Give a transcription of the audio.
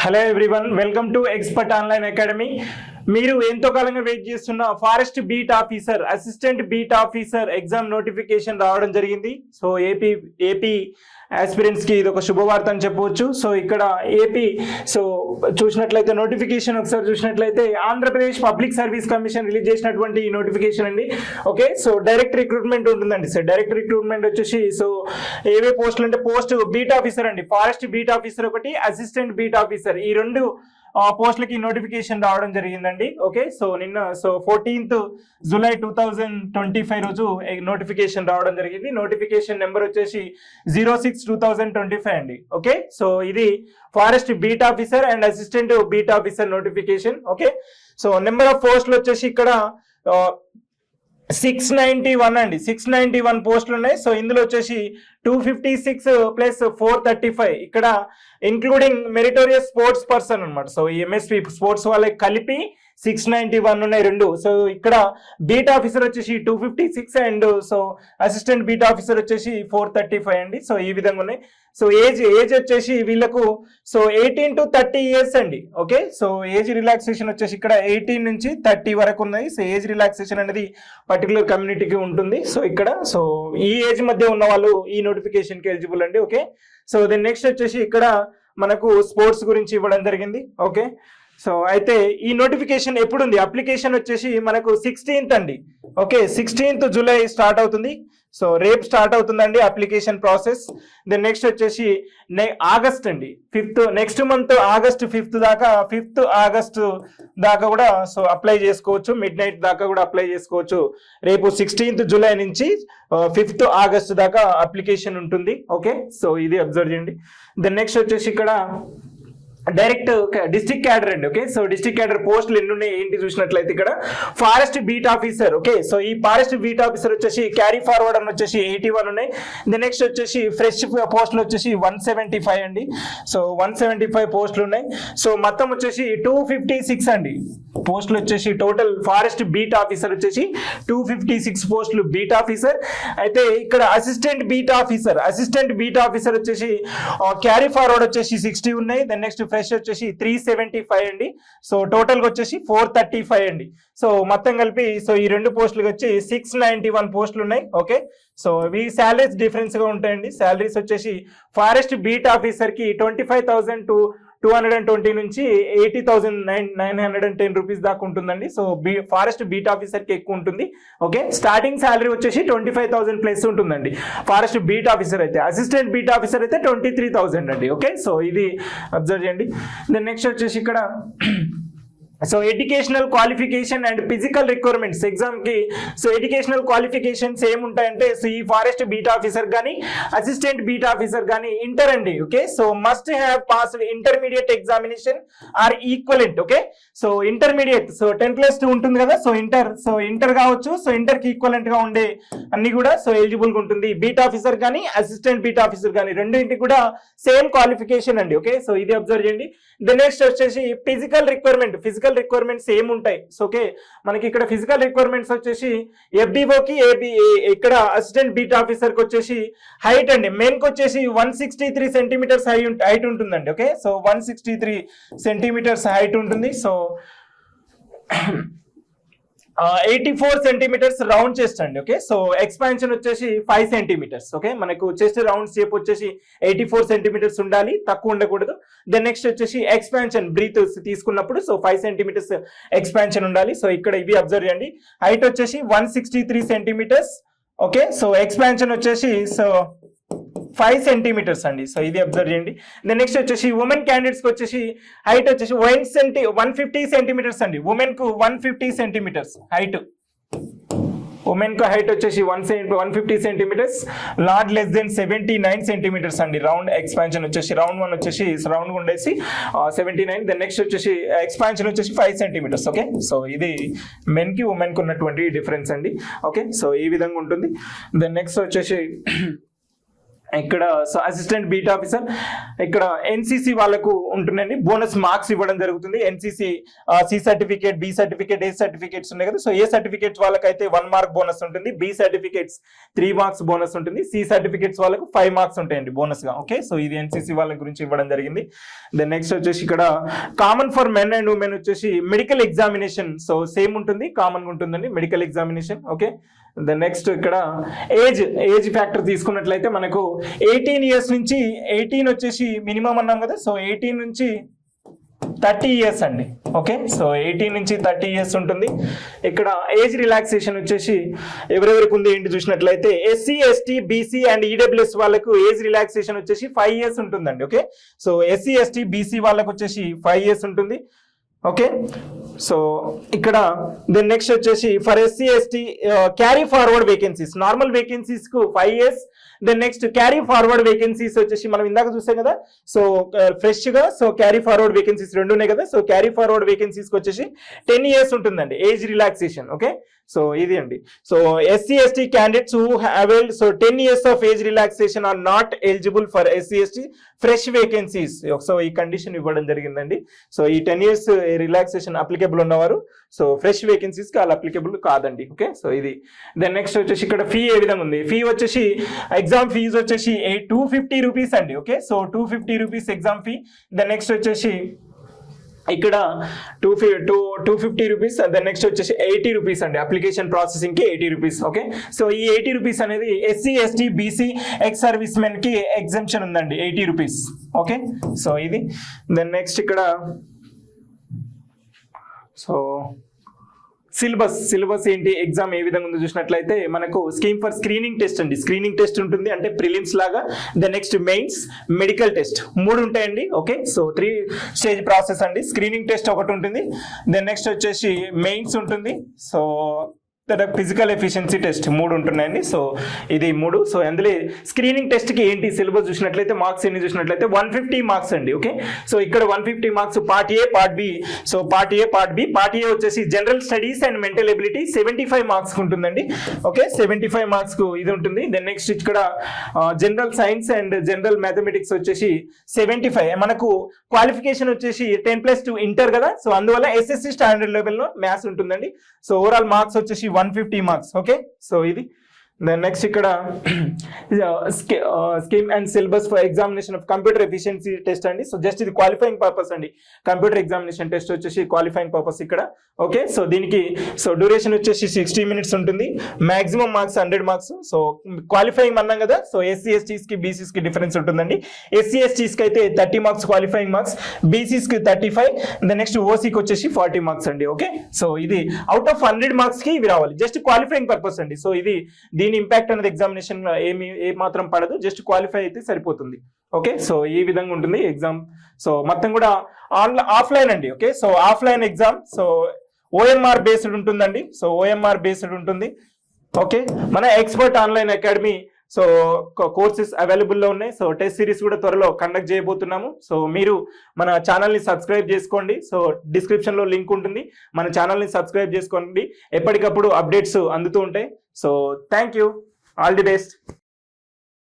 Hello everyone welcome to expert online academy మీరు ఎంతో కాలంగా వెయిట్ చేస్తున్న forest beat officer assistant beat officer exam notification రావడం జరిగింది. సో ఏపీ ఏపీ ఆస్పిరెంట్స్కి ఇది ఒక శుభవార్త అని చెప్పవచ్చు. సో ఇక్కడ ఏపీ సో చూసినట్లయితే నోటిఫికేషన్ ఒకసారి చూసినట్లయితే Andhra Pradesh public service commission release చేసినటువంటి ఈ నోటిఫికేషన్ అండి. ఓకే సో డైరెక్ట్ రిక్రూట్మెంట్ ఉంటుందండి సార్. డైరెక్ట్ రిక్రూట్మెంట్ వచ్చేసి సో ఏవే పోస్టులు అంటే పోస్ట్ బీట్ ఆఫీసర్ అండి. ఫారెస్ట్ బీట్ ఆఫీసర్ ఒకటి అసిస్టెంట్ బీట్ ఆఫీసర్. ఈ రెండు పోస్టులకి నోటిఫికేషన్ రావడం జరిగిందండి. ఓకే సో నిన్న so fourteenth July two thousand twenty five రోజు నోటిఫికేషన్ రావడం జరిగింది. నోటిఫికేషన్ నెంబర్ వచ్చేసి zero six two thousand twenty five అండి. ఓకే సో ఇది forest beat officer and assistant beat officer notification okay so number of పోస్టులు వచ్చేసి ఇక్కడ సిక్స్ నైన్టీ వన్ అండి. సిక్స్ నైన్టీ వన్ పోస్టులు ఉన్నాయి. సో ఇందులో వచ్చేసి two fifty six plus four thirty five ఇక్కడ ఇంక్లూడింగ్ మెరిటోరియస్ స్పోర్ట్స్ పర్సన్ అనమాట సో ఈ ఎంఎస్పి స్పోర్ట్స్ వాళ్ళకి కలిపి సిక్స్ నైన్టీ వన్ ఉన్నాయి రెండు. సో ఇక్కడ బీట్ ఆఫీసర్ వచ్చేసి two fifty six and so assistant beat officer వచ్చేసి ఫోర్ థర్టీ ఫైవ్ అండి. సో ఈ విధంగా ఉన్నాయి. సో ఏజ్ ఏజ్ వచ్చేసి వీళ్ళకు so eighteen to thirty years అండి. ఓకే సో ఏజ్ రిలాక్సేషన్ వచ్చేసి ఇక్కడ ఎయిటీన్ నుంచి థర్టీ వరకు ఉన్నాయి. సో ఏజ్ రిలాక్సేషన్ అనేది పర్టికులర్ కమ్యూనిటీకి ఉంటుంది. సో ఇక్కడ సో ఈ ఏజ్ మధ్య ఉన్న వాళ్ళు ఈ నోటిఫికేషన్కి ఎలిజిబుల్ అండి. ఓకే సో దెన్ నెక్స్ట్ వచ్చేసి ఇక్కడ మనకు స్పోర్ట్స్ గురించి ఇవ్వడం జరిగింది. ఓకే సో అయితే ఈ నోటిఫికేషన్ ఎప్పుడు ఉంది అప్లికేషన్ వచ్చేసి మనకు సిక్స్టీన్త్ అండి. ఓకే సిక్స్టీన్త్ జూలై స్టార్ట్ అవుతుంది. సో రేపు స్టార్ట్ అవుతుందండి అప్లికేషన్ ప్రాసెస్. దెన్ నెక్స్ట్ వచ్చేసి నే ఆగస్ట్ అండి. Fifth next month August fifth దాకా ఫిఫ్త్ ఆగస్ట్ దాకా కూడా సో అప్లై చేసుకోవచ్చు. మిడ్ నైట్ దాకా కూడా అప్లై చేసుకోవచ్చు. రేపు సిక్స్టీన్త్ జూలై నుంచి ఫిఫ్త్ ఆగస్ట్ దాకా అప్లికేషన్ ఉంటుంది. ఓకే సో ఇది అబ్జర్వ్ చేయండి. దెన్ నెక్స్ట్ వచ్చేసి ఇక్కడ డైరెక్ట్ డిస్ట్రిక్ట్ క్యాడర్ అండి ఓకే? సో డిస్ట్రిక్ట్ క్యాడర్ పోస్టులు ఎన్ని ఉన్నాయి ఏంటి చూసినట్లయితే ఇక్కడ? Forest beat officer okay? So ఈ ఫారెస్ట్ బీట్ ఆఫీసర్ వచ్చేసి క్యారీ ఫార్వర్డ్ అని వచ్చేసి ఎయిటీ వన్ ఉన్నాయి. ది నెక్స్ట్ వచ్చేసి ఫ్రెష్ పోస్టులు వచ్చేసి వన్ సెవెంటీ ఫైవ్ అండి. సో వన్ సెవెంటీ ఫైవ్ పోస్టులు ఉన్నాయి. సో మొత్తం వచ్చేసి టూ ఫిఫ్టీ సిక్స్ అండి. పోస్టులు వచ్చేసి టోటల్ ఫారెస్ట్ బీట్ ఆఫీసర్ వచ్చేసి టూ ఫిఫ్టీ సిక్స్ పోస్టులు బీట్ ఆఫీసర్. అయితే ఇక్కడ assistant beat officer assistant beat officer వచ్చేసి క్యారీ ఫార్వర్డ్ వచ్చేసి సిక్స్టీ ఉన్నాయి. దెన్ నెక్స్ట్ ఫ్రెష్ వచ్చేసి త్రీ సెవెంటీ ఫైవ్ అండి. సో టోటల్గా వచ్చేసి ఫోర్ థర్టీ ఫైవ్ అండి. సో మొత్తం కలిపి సో ఈ రెండు పోస్టులకు వచ్చి సిక్స్ నైన్టీ వన్ పోస్టులు ఉన్నాయి. ఓకే సో ఇవి శాలరీస్ డిఫరెన్స్గా ఉంటాయండి. శాలరీస్ వచ్చేసి ఫారెస్ట్ బీట్ ఆఫీసర్కి twenty five thousand to two hundred and twenty నుంచి eighty thousand nine nine hundred and ten rupees దాకా ఉంటుందండి. సో బీ ఫారెస్ట్ బీట్ ఆఫీసర్కి ఎక్కువ ఉంటుంది. ఓకే స్టార్టింగ్ శాలరీ వచ్చేసి ట్వంటీ ఫైవ్ థౌసండ్ ప్లస్ ఉంటుందండి. ఫారెస్ట్ బీట్ ఆఫీసర్ అయితే అసిస్టెంట్ బీట్ ఆఫీసర్ అయితే ట్వంటీ త్రీ థౌసండ్ అండి. ఓకే సో ఇది అబ్జర్వ్ చేయండి. దెన్ నెక్స్ట్ వచ్చేసి ఇక్కడ so educational qualification and physical requirements ఎగ్జామ్కి సో ఎడ్యుకేషనల్ క్వాలిఫికేషన్స్ ఏముంటాయంటే సో ఈ ఫారెస్ట్ బీట్ ఆఫీసర్ కానీ అసిస్టెంట్ బీట్ ఆఫీసర్ కానీ ఇంటర్ అండి okay so must have passed intermediate examination or equivalent okay so intermediate so ten plus two ఉంటుంది కదా so inter so inter కావచ్చు so ఇంటర్కి ఈక్వలెంట్గా ఉండే అన్ని కూడా సో ఎలిజిబుల్గా ఉంటుంది. బీట్ ఆఫీసర్ కానీ అసిస్టెంట్ బీట్ ఆఫీసర్ కానీ రెండింటికి కూడా సేమ్ క్వాలిఫికేషన్ అండి ఓకే సో ఇది అబ్జర్వ్ చేయండి. ద నెక్స్ట్ వచ్చేసి ఫిజికల్ రిక్వైర్మెంట్ ఫిజికల్ రిక్వైర్మెంట్స్ ఏముంటాయి? సో ఓకే మనకి ఇక్కడ ఫిజికల్ రిక్వైర్మెంట్స్ వచ్చేసి ఎఫ్డిఓకి ఏబి ఇక్కడ అసిస్టెంట్ బీట్ ఆఫీసర్కి వచ్చేసి హైట్ అండి. మెయిన్కి వచ్చేసి one sixty three centimetres high height ఉంటుందండి okay so one sixty three centimetres height ఉంటుంది. So eighty four centimetres round chest అండి ఓకే సో ఎక్స్పాన్షన్ వచ్చేసి ఫైవ్ సెంటీమీటర్స్ ఓకే మనకు చెస్ట్ రౌండ్ షేప్ వచ్చేసి ఎయిటీ ఫోర్ సెంటీమీటర్స్ ఉండాలి తక్కువ ఉండకూడదు. Then next వచ్చేసి ఎక్స్పాన్షన్ బ్రీత్ తీసుకున్నప్పుడు సో ఫైవ్ సెంటీమీటర్స్ ఎక్స్పాన్షన్ ఉండాలి. సో ఇక్కడ ఇవి అబ్జర్వ్ చేయండి. హైట్ వచ్చేసి one sixty three centimetres okay so expansion వచ్చేసి సో ఫైవ్ సెంటీమీటర్స్ అండి. సో ఇది అబ్జర్వ్ చేయండి. దెన్ నెక్స్ట్ వచ్చేసి ఉమెన్ క్యాండిడేట్స్కి వచ్చేసి హైట్ వచ్చేసి one centi one fifty centimetres అండి. ఉమెన్కు వన్ ఫిఫ్టీ సెంటీమీటర్స్ హైట్ ఉమెన్కు హైట్ వచ్చేసి one one fifty centimetres large less than seventy nine centimetres అండి. రౌండ్ ఎక్స్పాన్షన్ వచ్చేసి రౌండ్ వన్ వచ్చేసి రౌండ్ ఉండేసి సెవెంటీ నైన్ దెన్ నెక్స్ట్ వచ్చేసి ఎక్స్పాన్షన్ వచ్చేసి ఫైవ్ సెంటీమీటర్స్ ఓకే సో ఇది మెన్కి ఉమెన్కి ఉన్నటువంటి డిఫరెన్స్ అండి. ఓకే సో ఈ విధంగా ఉంటుంది. దెన్ నెక్స్ట్ వచ్చేసి ఇక్కడ అసిస్టెంట్ బీట్ ఆఫీసర్ ఇక్కడ ఎన్సిసి వాళ్ళకు ఉంటుందండి. బోనస్ మార్క్స్ ఇవ్వడం జరుగుతుంది. NCC C certificate B certificate A certificates ఉన్నాయి కదా. సో ఏ సర్టిఫికేట్స్ వాళ్ళకైతే వన్ మార్క్ బోనస్ ఉంటుంది. B certificates three marks bonus ఉంటుంది. సి సర్టిఫికేట్స్ వాళ్ళకు ఫైవ్ మార్క్స్ ఉంటాయండి బోనస్గా ఓకే సో ఇది ఎన్సిసి వాళ్ళ గురించి ఇవ్వడం జరిగింది. దెన్ నెక్స్ట్ వచ్చేసి ఇక్కడ common for men and women వచ్చేసి మెడికల్ ఎగ్జామినేషన్ సో సేమ్ ఉంటుంది కామన్ ఉంటుందండి medical examination okay then next ఇక్కడ ఏజ్ ఏజ్ ఫ్యాక్టర్ తీసుకున్నట్లయితే మనకు ఎయిటీన్ ఇయర్స్ నుంచి ఎయిటీన్ వచ్చేసి మినిమం అన్నాం కదా సో ఎయిటీన్ నుంచి థర్టీ ఇయర్స్ అండి. ఓకే? సో ఎయిటీన్ నుంచి థర్టీ ఇయర్స్ ఉంటుంది. ఇక్కడ ఏజ్ రిలాక్సేషన్ వచ్చేసి ఎవరెవరికి ఉంది ఏంటి చూసినట్లయితే SC ST BC and EWS వాళ్ళకు ఏజ్ రిలాక్సేషన్ వచ్చేసి ఫైవ్ ఇయర్స్ ఉంటుందండి. Okay? So SC ST BC వాళ్ళకు వచ్చేసి ఫైవ్ ఇయర్స్ ఉంటుంది. ఓకే? సో ఇక్కడ దెన్ నెక్స్ట్ వచ్చేసి for SC ST carry forward vacancies normal వేకెన్సీస్కు five years then next carry forward vacancies వచ్చేసి మనం ఇందాక చూసాం కదా. సో ఫ్రెష్ uh, గా సో క్యారీ ఫార్వర్డ్ వేకెన్సీస్ రెండు ఉన్నాయి కదా సో క్యారీ ఫార్వర్డ్ వేకెన్సీస్ వచ్చేసి టెన్ ఇయర్స్ ఉంటుందండి. ఏజ్ రిలాక్సేషన్ ఓకే సో ఇది అండి. So SC ST candidates who availed so ten years of age relaxation are not eligible for SC ST fresh vacancies so ఈ condition ఇవ్వడం జరిగిందండి. So ఈ ten years relaxation applicable ఉన్నవారు so fresh వేకెన్సీస్కి వాళ్ళు applicable కాదండి ఓకే సో ఇది. Then next వచ్చేసి ఇక్కడ ఫీ ఏ విధంగా ఉంది? ఫీ వచ్చేసి ఎగ్జామ్ ఫీజు వచ్చేసి టూ ఫిఫ్టీ రూపీస్ అండి okay so two fifty rupees exam fee the next వచ్చేసి ఇక్కడ టూ ఫి two two fifty rupees then next వచ్చేసి ఎయిటీ రూపీస్ అండి అప్లికేషన్ ప్రాసెసింగ్కి ఎయిటీ రూపీస్ ఓకే సో ఈ ఎయిటీ రూపీస్ అనేది SC ST BC ex service మెన్కి exemption ఉందండి eighty rupees okay so ఇది. దెన్ నెక్స్ట్ ఇక్కడ సో సిలబస్ సిలబస్ ఏంటి ఎగ్జామ్ ఏ విధంగా ఉందో చూసినట్లయితే మనకు స్కీమ్ ఫర్ స్క్రీనింగ్ టెస్ట్ అండి. స్క్రీనింగ్ టెస్ట్ ఉంటుంది అంటే ప్రిలిమ్స్ లాగా. The next mains medical test. మూడు ఉంటాయండి okay? So three stage process అండి. స్క్రీనింగ్ టెస్ట్ ఒకటి ఉంటుంది. దెన్ నెక్స్ట్ వచ్చేసి మెయిన్స్ ఉంటుంది. సో తర్వాత ఫిజికల్ ఎఫిషియన్సీ టెస్ట్ మూడు ఉంటున్నాయండి. సో ఇది మూడు. సో అందులో స్క్రీనింగ్ టెస్ట్కి ఏంటి? సిలబస్ చూసినట్లయితే మార్క్స్ ఎన్ని చూసినట్లయితే వన్ ఫిఫ్టీ మార్క్స్ అండి. ఓకే సో ఇక్కడ one fifty marks part A part B so part A part B part A వచ్చేసి general studies and mental ability seventy five marks ఉంటుందండి. ఓకే సెవెంటీ ఫైవ్ మార్క్స్కు ఇది ఉంటుంది. Then next ఇక్కడ general science and general mathematics వచ్చేసి seventy five eh, మనకు qualification వచ్చేసి ten plus two inter కదా? సో అందువల్ల ఎస్ఎస్సి స్టాండర్డ్ లెవెల్లో మ్యాథ్స్ ఉంటుందండి. సో ఓవరాల్ మార్క్స్ వచ్చేసి one fifty marks okay so ఇది దెన్ నెక్స్ట్ ఇక్కడ scheme and syllabus for examination of computer efficiency test అండి. సో జస్ట్ ఇది క్వాలిఫైయింగ్ పర్పస్ అండి. కంప్యూటర్ ఎగ్జామినేషన్ టెస్ట్ వచ్చేసి క్వాలిఫైయింగ్ పర్పస్ ఇక్కడ. ఓకే సో దీనికి సో డ్యూరేషన్ వచ్చేసి సిక్స్టీ మినిట్స్ ఉంటుంది. Maximum marks hundred marks so qualifying అన్నాం కదా? సో ఎస్సీ ఎస్టీస్కి బీసీస్కి డిఫరెన్స్ ఉంటుందండి. ఎస్సీ ఎస్టీస్కి అయితే థర్టీ మార్క్స్ క్వాలిఫైయింగ్ మార్క్స్ బీసీస్కి థర్టీ ఫైవ్ ద నెక్స్ట్ ఓసీకి వచ్చేసి ఫార్టీ మార్క్స్ అండి. ఓకే సో ఇది అవుట్ ఆఫ్ హండ్రెడ్ మార్క్స్కి ఇవి రావాలి. జస్ట్ క్వాలిఫైయింగ్ పర్పస్ అండి. సో ఇది దీని ఇంపాక్ట్ అనేది ఎగ్జామినేషన్ ఏమి ఏ మాత్రం పడదు జస్ట్ క్వాలిఫై అయితే సరిపోతుంది. ఓకే? సో ఈ విధంగా ఉంటుంది ఎగ్జామ్. సో మొత్తం కూడా ఆన్లైన్ ఆఫ్లైన్ అండి okay? So offline exam. So OMR based ఉంటుందండి. సో ఓఎంఆర్ బేస్డ్ ఉంటుంది. ఓకే? మన expert online academy so courses అవైలబుల్లో ఉన్నాయి. సో టెస్ట్ సిరీస్ కూడా త్వరలో కండక్ట్ చేయబోతున్నాము. సో మీరు మన ఛానల్ని సబ్స్క్రైబ్ చేసుకోండి. సో డిస్క్రిప్షన్లో లింక్ ఉంటుంది. మన ఛానల్ని సబ్స్క్రైబ్ చేసుకోండి. ఎప్పటికప్పుడు అప్డేట్స్ అందుతూ ఉంటాయి. So thank you. All the best.